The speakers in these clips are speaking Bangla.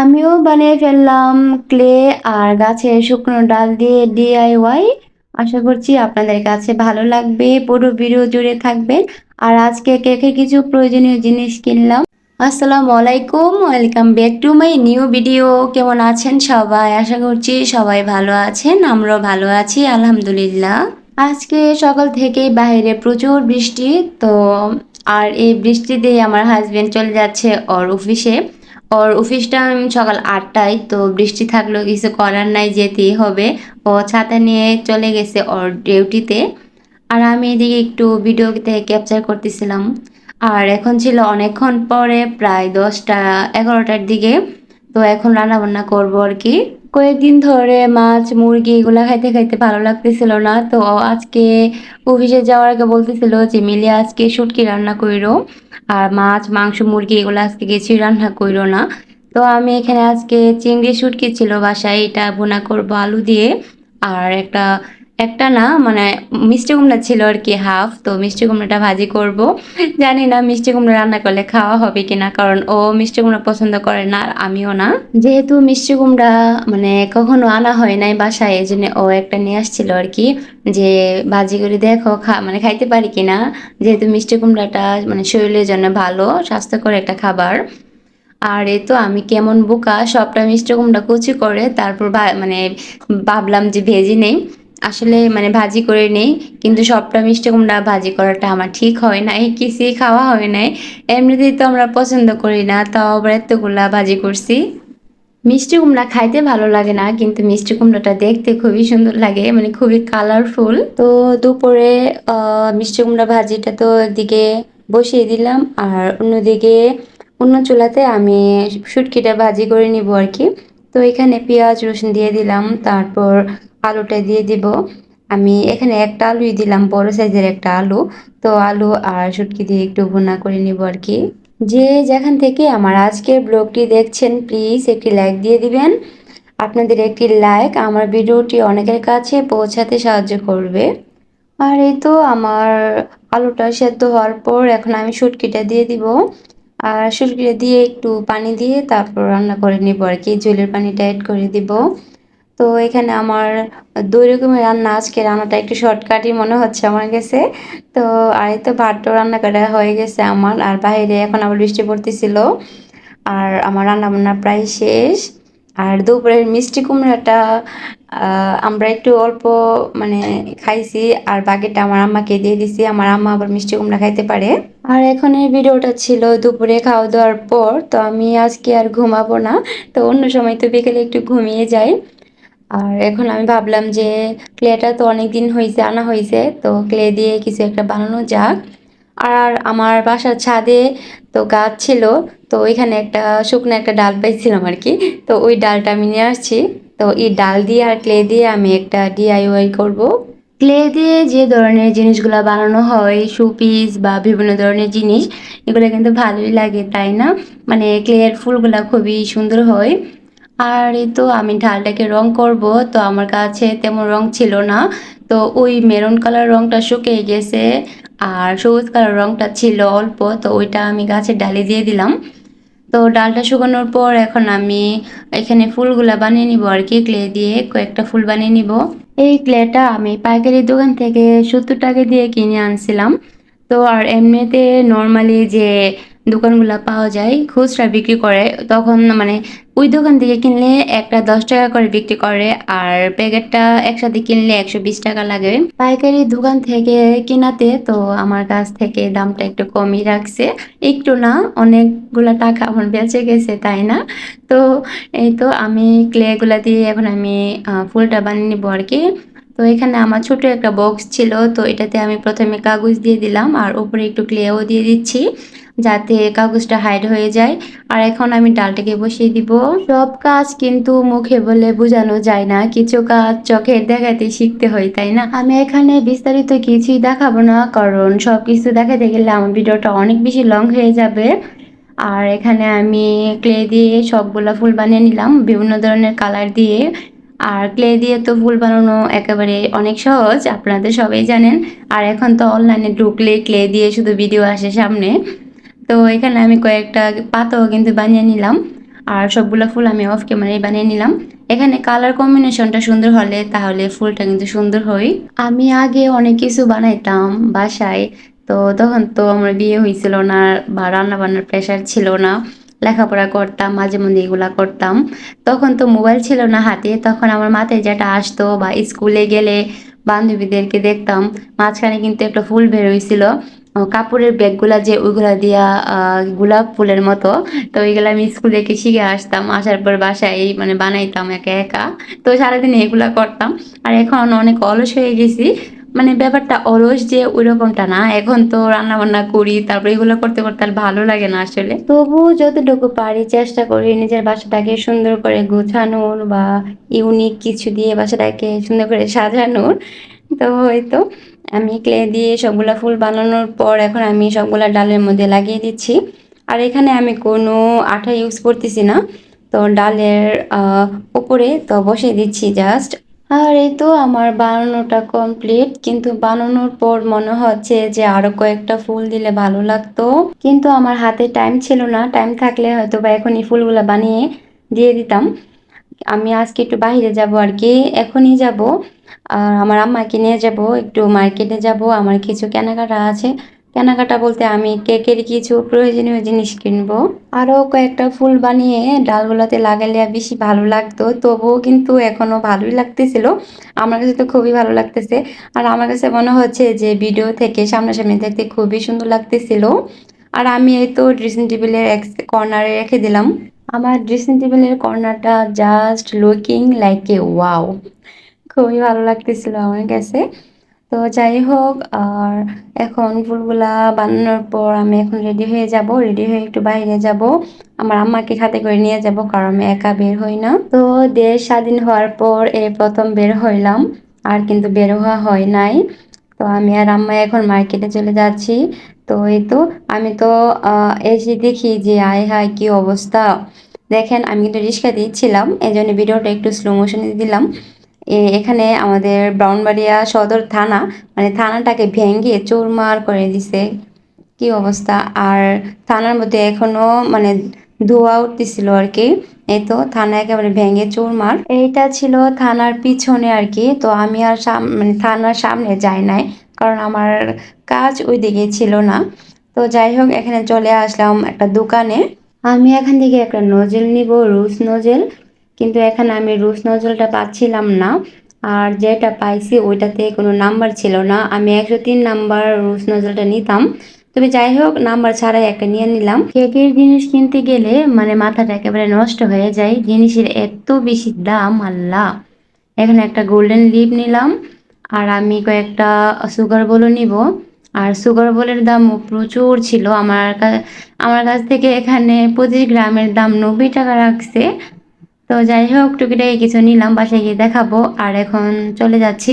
আমিও বানিয়ে ফেললাম ক্লে আর গাছের শুকনো ডাল দিয়ে ডিআইওয়াই আশা করছি আপনাদের কাছে ভালো লাগবে, পুরো ভিডিও জুড়ে থাকবেন। আর আজকে কেকের কিছু প্রয়োজনীয় জিনিস কিনলাম? আসসালামু আলাইকুম, welcome back to my new video. কেমন আছেন সবাই? আশা করছি সবাই ভালো আছেন, আমরাও ভালো আছি, আলহামদুলিল্লাহ। আজকে সকাল থেকেই বাইরে প্রচুর বৃষ্টি, তো আর এই বৃষ্টিতেই আমার হাজব্যান্ড চলে যাচ্ছে ওর অফিসে ওর অফিসটা সকাল আটটায়, তো বৃষ্টি থাকলেও কিছু করার নাই, যেতেই হবে। ও ছাতা নিয়ে চলে গেছে ওর ডিউটিতে আর আমি এদিকে একটু ভিডিওতে ক্যাপচার করতেছিলাম। আর এখন ছিল অনেকক্ষণ পরে, প্রায় দশটা, এগারোটার দিকে। তো এখন রান্না বান্না করব আর কি। কয়েকদিন ধরে মাছ, মুরগি এগুলো খাইতে খাইতে ভালো লাগতেছিল না, তো আজকে অফিসে যাওয়ার আগে বলতেছিল যে মিলে আজকে শুটকি রান্না কইরো আর মাছ, মাংস, মুরগি এগুলো আজকে গেছি রান্না কইরো না। তো আমি এখানে আজকে চিংড়ি শুটকি ছিল বাসায়, এটা বোনা করব আলু দিয়ে। আর একটা একটা না মানে মিষ্টি কুমড়া ছিল আর কি হাফ তো মিষ্টি কুমড়াটা ভাজি করব। জানি না মিষ্টি কুমড়া রান্না করলে খাওয়া হবে কিনা, কারণ ও মিষ্টি কুমড়া পছন্দ করে না আর আমিও না। যেহেতু মিষ্টি কুমড়া মানে কখনো আনা হয় নাই বাসায় এই জন্য ও একটা নিয়ে আসছিল আর কি, যে ভাজি করে দেখো, খা মানে খাইতে পারি কিনা। যেহেতু মিষ্টি কুমড়াটা মানে শরীরের জন্য ভালো, স্বাস্থ্যকর একটা খাবার। আর এ তো আমি কেমন বোকা, সবটা মিষ্টি কুমড়া কুচি করে, তারপর মানে ভাবলাম যে ভেজে নেই। আসলে মানে ভাজি করে নেই, কিন্তু সবটা মিষ্টি কুমড়া ভাজি করাটা আমার ঠিক হয় নাই, কিছুই খাওয়া হয় নাই। এমনিতেই তো আমরা পছন্দ করি না, তাও আবার এতগুলা ভাজি করছি। মিষ্টি কুমড়া খাইতে ভালো লাগে না, কিন্তু মিষ্টি কুমড়াটা দেখতে খুবই সুন্দর লাগে মানে খুবই কালারফুল তো দুপুরে মিষ্টি কুমড়া ভাজিটা তো একদিকে বসিয়ে দিলাম, আর অন্যদিকে অন্য চুলাতে আমি শুটকিটা ভাজি করে নিব আর কি। তো এখানে পেঁয়াজ, রসুন দিয়ে দিলাম, তারপর আলুটা দিয়ে দিব। আমি এখানে একটা আলুই দিলাম, বড় সাইজের একটা আলু। তো আলু আর শুটকি দিয়ে একটু বোনা করে নিব আর কি। যে যেখান থেকে আমার আজকের ব্লগটি দেখছেন, প্লিজ একটি লাইক দিয়ে দিবেন। আপনাদের একটি লাইক আমার ভিডিওটি অনেকের কাছে পৌঁছাতে সাহায্য করবে। আর এই তো আমার আলুটা সেদ্ধ হওয়ার পর এখন আমি শুটকিটা দিয়ে দিব। আর শুটকিটা দিয়ে একটু পানি দিয়ে তারপর রান্না করে নিব আর কি। জলের পানিটা অ্যাড করে দিব। তো এখানে আমার দুই রকমের রান্না। আজকে রান্নাটা একটু শর্টকাটই মনে হচ্ছে আমার কাছে। তো আর তো ভাতটাও রান্না করা হয়ে গেছে আমার। আর বাইরে এখন আবার বৃষ্টি পড়তেছিল। আর আমার রান্না বান্না প্রায় শেষ। আর দুপুরের মিষ্টি কুমড়াটা আমরা একটু অল্প মানে খাইছি আর বাকিটা আমার আম্মাকে দিয়ে দিছি। আমার আম্মা আবার মিষ্টি কুমড়া খাইতে পারে। আর এখন এই ভিডিওটা ছিল দুপুরে খাওয়া দাওয়ার পর, তো আমি আজকে আর ঘুমাবো না। তো অন্য সময় তো বিকেলে একটু ঘুমিয়ে যাই। আর এখন আমি ভাবলাম যে ক্লেটা তো অনেক দিন হয়েছে আনা হয়েছে তো ক্লে দিয়ে কিছু একটা বানানো যাক। আর আমার বাসার ছাদে তো গাছ ছিল তো ওইখানে একটা শুকনো একটা ডাল পাইছিলাম আর কি তো ওই ডালটা আমি নিয়ে আসছি। তো এই ডাল দিয়ে আর ক্লে দিয়ে আমি একটা ডিআইওয়াই করব। ক্লে দিয়ে যে ধরনের জিনিসগুলো বানানো হয়, শোপিস বা বিভিন্ন ধরনের জিনিস, এগুলো কিন্তু ভালোই লাগে, তাই না? মানে ক্লের ফুলগুলো খুবই সুন্দর হয়। আর এই তো আমি ঢালটাকে রং করব, তো আমার কাছে তেমন রং ছিল না। তো ওই মেরুন কালার রংটা শুকিয়ে গেছে, আর সবুজ কালার রংটা ছিল অল্প, তো ওইটা আমি গাছের ডালে দিয়ে দিলাম। তো ডালটা শুকানোর পর এখন আমি এখানে ফুলগুলা বানিয়ে নিব আর কি, ক্লে দিয়ে কয়েকটা ফুল বানিয়ে নিব। এই ক্লেটা আমি পাইকারি দোকান থেকে সত্তর টাকা দিয়ে কিনে আনছিলাম। তো আর এমনিতে নর্মালি যে দোকানগুলো পাওয়া যায়, খুচরা বিক্রি করে, তখন মানে ওই দোকান থেকে কিনলে একটা দশ টাকা করে বিক্রি করে আর প্যাকেটটা একসাথে কিনলে একশো বিশ টাকা লাগে। পাইকারি দোকান থেকে কেনাতে তো আমার কাছ থেকে দামটা একটু কমই রাখছে। একটু না, অনেকগুলো টাকা আমার বেঁচে গেছে, তাই না? তো এই তো আমি ক্লেগুলা দিয়ে এখন আমি ফুলটা বানিয়ে নিবো আর কি। তো এখানে আমার ছোট একটা বক্স ছিল, তো এটাতে আমি প্রথমে কাগজ দিয়ে দিলাম আর উপরে একটু ক্লেও দিয়ে দিচ্ছি। যাতে কাগজটা হাইড হয়ে যায়। আর এখন আমি ডালটাকে বসিয়ে দিব। সব কাজ কিন্তু মুখে বলে বোঝানো যায় না। কিছু কাজ চোখের দেখাতে শিখতে হয়, তাই না? আমি এখানে বিস্তারিত কিছুই দেখাবো না, কারণ সব কিছু দেখাতে গেলে আমার ভিডিওটা অনেক বেশি লং হয়ে যাবে। আর এখানে আমি ক্লে দিয়ে সবগুলা ফুল বানিয়ে নিলাম, বিভিন্ন ধরনের কালার দিয়ে। আর ক্লে দিয়ে তো ফুল বানানো একেবারে অনেক সহজ, আপনাদের সবাই জানেন। আর এখন তো অনলাইনে ঢুকলে ক্লে দিয়ে শুধু ভিডিও আসে সামনে। তো এখানে আমি কয়েকটা পাতাও কিন্তু বানিয়ে নিলাম। আর সবগুলো ফুল আমি অফ ক্যামেরায় বানিয়ে নিলাম। এখানে কালার কম্বিনেশনটা সুন্দর হলে তাহলে ফুলটা কিন্তু সুন্দর হয়। আমি আগে অনেক কিছু বানাইতাম বাসায়, তো তখন তো আমার বিয়ে হয়েছিল না বা রান্না বান্নার প্রেশার ছিল না। লেখাপড়া করতাম, মাঝে মধ্যে এগুলা করতাম। তখন তো মোবাইল ছিল না হাতে, তখন আমার মাথায় যেটা আসতো বা স্কুলে গেলে বান্ধবীদেরকে দেখতাম, মাঝখানে কিন্তু একটা ফুল বের হয়েছিল কাপড়ের ব্যাগগুলা যে ওইগুলা দিয়া গোলাপ ফুলের মতো, তো ওইগুলো আমি স্কুল থেকে শিখে আসতাম। আসার পর বাসায় মানে বানাইতাম একা একা। তো সারাদিন এগুলা করতাম। আর এখন অনেক অলস হয়ে গেছি। মানে ব্যাপারটা অলস যে ওই রকমটা না। এখন তো রান্না বান্না করি, তারপরে এগুলো করতে করতে আর ভালো লাগে না আসলে। তবু যতটুকু পারি চেষ্টা করি নিজের বাসাটাকে সুন্দর করে গোছানোর বা ইউনিক কিছু দিয়ে বাসাটাকে সুন্দর করে সাজানোর। তো হয়তো আমি ক্লে দিয়ে সবগুলা ফুল বানানোর পর এখন আমি সবগুলা ডালের মধ্যে লাগিয়ে দিচ্ছি। আর এখানে আমি কোনো আঠা ইউজ করতেছি না। তো ডালের উপরে তো বসে দিচ্ছি জাস্ট আর এই তো আমার বানানোটা কমপ্লিট কিন্তু বানানোর পর মনে হচ্ছে যে আরও কয়েকটা ফুল দিলে ভালো লাগতো। কিন্তু আমার হাতে টাইম ছিল না। টাইম থাকলে হয়তো বা এখন এই ফুলগুলো বানিয়ে দিয়ে দিতাম। আমি আজকে একটু বাইরে যাব আর কি। এখনই যাব। আর আমার আম্মাকে নিয়ে যাব, একটু মার্কেটে যাব। আমার কিছু কেনাকাটা আছে। কেনাকাটা বলতে আমি কেকের কিছু প্রয়োজনীয় জিনিস কিনবো। আরও কয়েকটা ফুল বানিয়ে ডালগুলোতে লাগালে বেশি ভালো লাগতো। তবুও কিন্তু এখনও ভালোই লাগতেছিল। আমার কাছে তো খুবই ভালো লাগতেছে। আর আমার কাছে মনে হচ্ছে যে ভিডিও থেকে সামনাসামনি দেখতে খুবই সুন্দর লাগতেছিল। আর আমি এই তো ড্রেসিং টেবিলের এক কর্নারে রেখে দিলাম। আমার ড্রেসিং টেবিলের কর্নারটা just looking like a wow খুবই ভালো লাগতেছিল আমার কাছে। তো যাই হোক, আর এখন ফুলগুলা বানানোর পর আমি এখন রেডি হয়ে যাব। রেডি হয়ে একটু বাইরে যাব। আমার আম্মাকে সাথে করে নিয়ে যাব কারণ আমি একা বের হই না। তো দেশ স্বাধীন হওয়ার পর এই প্রথম বের হইলাম, আর কিন্তু বের হওয়া হয় নাই। তো আমি আর আম্মা এখন মার্কেটে চলে যাচ্ছি। তো এই তো, আমি তো এসে দেখি যে, আয় হায়, কি অবস্থা। দেখেন, আমি কিন্তু রিক্সা দিচ্ছিলাম এই জন্য ভিডিওটা একটু স্লো মোশনে দিলাম। এখানে আমাদের ব্রাউনবাড়িয়া সদর থানা মানে থানাটাকে ভেঙে চুরমার করে দিছে। কি অবস্থা? আর থানার মধ্যে এখনও মানে ধোয়া উঠতেছিল আর কি এই তো থানা একেবারে ভেঙে চুরমার। এইটা ছিল থানার পিছনে আর কি তো আমি আর মানে থানার সামনে যাই নাই, কারণ আমার কাজ ওই দিকে ছিল না। তো যাই হোক, এখানে চলে আসলাম একটা দোকানে। আমি এখান থেকে একটা নজেল নিব, রুস নজেল। কিন্তু এখানে আমি রুস নজলটা পাচ্ছিলাম না। আর যেটা পাইছি ওইটাতে কোনো নাম্বার ছিল না। আমি একশো তিন নাম্বার রুস নজলটা নিতাম। তবে যাই হোক, নাম্বার ছাড়াই একটা নিয়ে নিলাম। কেকের জিনিস কিনতে গেলে মানে মাথাটা একেবারে নষ্ট হয়ে যায়। জিনিসের এত বেশি দাম, আল্লাহ। এখানে একটা গোল্ডেন লিপ নিলাম। আর আমি কয়েকটা সুগার বলও নিব। আর সুগার বলের দাম প্রচুর ছিল। আমার আমার কাছ থেকে এখানে পঁচিশ গ্রামের দাম নব্বই টাকা রাখছে। তো যাই হোক টুকিটাকি কিছু নিলাম, বাসায় গিয়ে দেখাবো। আর এখন চলে যাচ্ছি।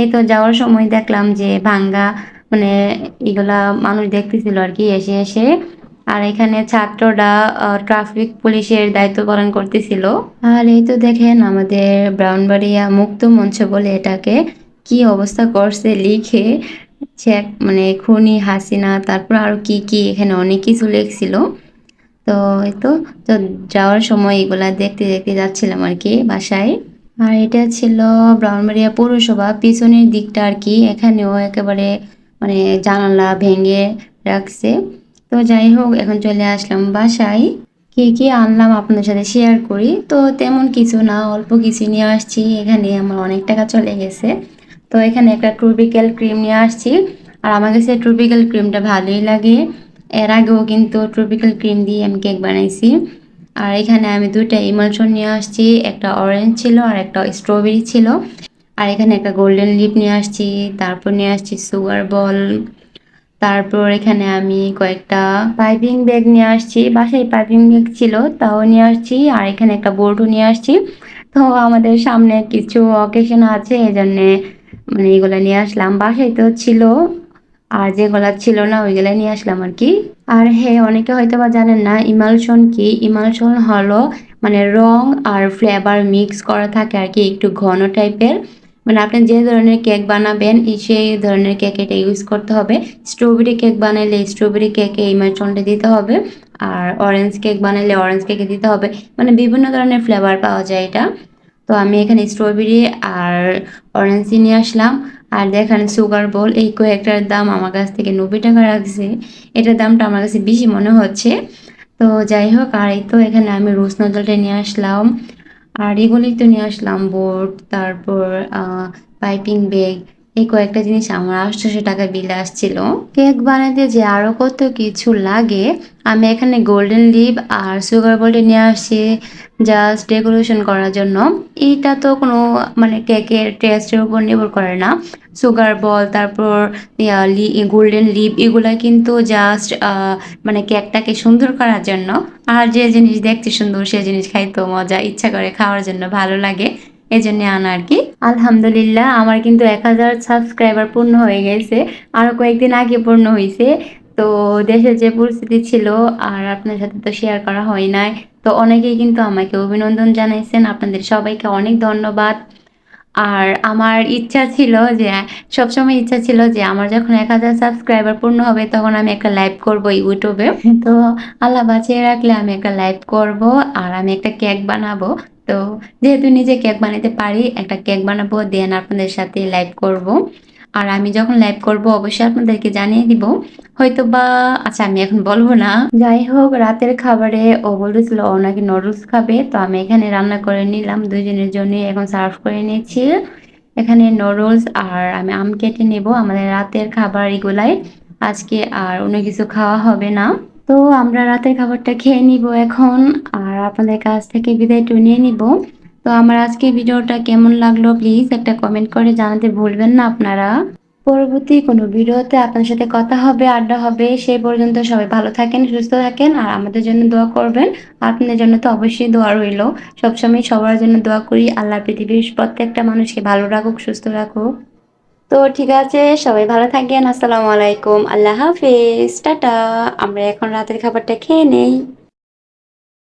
এই তো যাওয়ার সময় দেখলাম যে ভাঙ্গা মানে এগুলা মানুষ দেখতেছিল আর কি এসে এসে। আর এখানে ছাত্ররা ট্রাফিক পুলিশের দায়িত্ব পালন করতেছিল। আর এই তো দেখেন আমাদের ব্রাউনবাড়িয়া মুক্ত মঞ্চ বলে এটাকে কি অবস্থা করছে লিখে। চেক মানে খুনি হাসিনা, তারপর আরও কি কি, এখানে অনেক কিছু লেখছিল। তো এই তো যাওয়ার সময় এগুলা দেখতে দেখতে যাচ্ছিলাম আর কি বাসায়। আর এটা ছিল ব্রাহ্মণবাড়িয়া পৌরসভা পিছনের দিকটা আর কি এখানেও একেবারে মানে জানালা ভেঙে রাখছে। তো যাই হোক এখন চলে আসলাম বাসায়। কি কি আনলাম আপনাদের সাথে শেয়ার করি। তো তেমন কিছু না অল্প কিছু নিয়ে আসছি। এখানে আমার অনেক টাকা চলে গেছে। তো এখানে একটা ট্রুবিক্যাল ক্রিম নিয়ে আসছি। আর আমার কাছে ট্রুবিক্যাল ক্রিমটা ভালোই লাগে। এর আগেও কিন্তু ট্রপিক্যাল ক্রিম দিয়ে আমি কেক বানাইছি। আর এখানে আমি দুইটা ইমালশন নিয়ে আসছি, একটা অরেঞ্জ ছিল আর একটা স্ট্রবেরি ছিল। আর এখানে একটা গোল্ডেন লিপ নিয়ে আসছি, তারপর নিয়ে আসছি সুগার বল তারপর এখানে আমি কয়েকটা পাইপিং ব্যাগ নিয়ে আসছি, বাসায় পাইপিং ব্যাগ ছিল, তাও নিয়ে আসছি। আর এখানে একটা বোর্ডও নিয়ে আসছি। তো আমাদের সামনে কিছু অকেশন আছে এই জন্যে মানে এগুলো নিয়ে আসলাম। বাসায় তো ছিল আর যেগুলা ছিল না ওইগুলো নিয়ে আসলাম আর কি। আর হ্যাঁ অনেকে হয়তো বা জানেন না ইমালশন কি? ইমালশন হলো মানে রং আর ফ্লেভার মিক্স করা থাকে আর কি, একটু ঘন টাইপের মানে আপনি যে ধরনের কেক বানাবেন সেই ধরনের কেক এটা ইউজ করতে হবে। স্ট্রবেরি কেক বানাইলে স্ট্রবেরি কেকে মিশ্রণটা দিতে হবে। আর অরেঞ্জ কেক বানাইলে অরেঞ্জ কেকে দিতে হবে। মানে বিভিন্ন ধরনের ফ্লেভার পাওয়া যায় এটা। তো আমি এখানে স্ট্রবেরি আর অরেঞ্জ নিয়ে আসলাম। আর দেখেন সুগার বল এই কয়েকটার দাম আমার কাছ থেকে নব্বই টাকা রাখছে। এটার দামটা আমার কাছে বেশি মনে হচ্ছে। তো যাই হোক, আর এই তো এখানে আমি রোজ নজলটা নিয়ে আসলাম। আর এগুলি তো নিয়ে আসলাম বোর্ড তারপর পাইপিং ব্যাগ এই কয়েকটা জিনিস আমার আটশোশো টাকা বিল আসছিল। কেক বানাতে যে আরও কত কিছু লাগে, আমি এখানে গোল্ডেন লিভ আর সুগার বোল্টে নিয়ে আসছি জাস্ট ডেকোরেশন করার জন্য। এইটা তো কোনো মানে কেকের টেস্টের উপর নির্ভর করে না। সুগার বল তারপর গোল্ডেন লিপ এগুলা কিন্তু জাস্ট মানে কেকটাকে সুন্দর করার জন্য। আর যে জিনিস দেখতে সুন্দর, সে জিনিস খাইতে মজা, ইচ্ছা করে খাওয়ার জন্য ভালো লাগে। এই জন্য আনা আর কি। আলহামদুলিল্লাহ, আমার কিন্তু এক হাজার সাবস্ক্রাইবার পূর্ণ হয়ে গেছে। আরও কয়েকদিন আগে পূর্ণ হয়েছে তো দেশের যে পরিস্থিতি ছিল, আর আপনার সাথে তো শেয়ার করা হয় নাই, তো অনেকেই কিন্তু আমাকে অভিনন্দন জানাইছেন। আপনাদের সবাইকে অনেক ধন্যবাদ। আর আমার ইচ্ছা ছিল যে, সবসময় ইচ্ছা ছিল যে, আমার যখন এক হাজার সাবস্ক্রাইবার পূর্ণ হবে, তখন আমি একটা লাইভ করব ইউটিউবে। তো আল্লাহ বাঁচিয়ে রাখলে আমি একটা লাইভ করব, আর আমি একটা কেক বানাবো। তো যেহেতু নিজে কেক বানাতে পারি, একটা কেক বানাবো দেন আপনাদের সাথে লাইভ করব। আর আমি যখন লাইভ করব, অবশ্যই আপনাদেরকে জানিয়ে দিব। হয়তো বা আচ্ছা আমি এখন বলব না। যাই হোক, রাতের খাবারে ও বলেছিল ও নাকি নুডলস খাবে। তো আমি এখানে রান্না করে নিলাম দুজনের জন্য এখন সার্ভ করে নিয়েছি। এখানে নুডলস আর আমি আম কেটে নেব। আমাদের রাতের খাবার এগুলাই। আজকে আর অন্য কিছু খাওয়া হবে না। তো আমরা রাতের খাবারটা খেয়ে নিব এখন, আর আপনাদের কাছ থেকে বিদায়টা নিয়ে নিব। তো আমার আজকে ভিডিওটা কেমন লাগল প্লিজ একটা কমেন্ট করে জানাতে ভুলবেন না আপনারা। পরবর্তী কোনো ভিডিওতে আপনার সাথে কথা হবে, আড্ডা হবে সেই পর্যন্ত সবাই ভালো থাকেন, সুস্থ থাকেন, আর আমাদের জন্য দোয়া করবেন। আপনাদের জন্য তো অবশ্যই দোয়া রইল। সবসময় সবার জন্য দোয়া করি, আল্লাহ পৃথিবীর প্রত্যেকটা মানুষকে ভালো রাখুক, সুস্থ রাখুক। তো ঠিক আছে, সবাই ভালো থাকেন, আসসালামু আলাইকুম, আল্লাহ হাফিজ, টাটা। আমরা এখন রাতের খাবারটা খেয়ে নেই।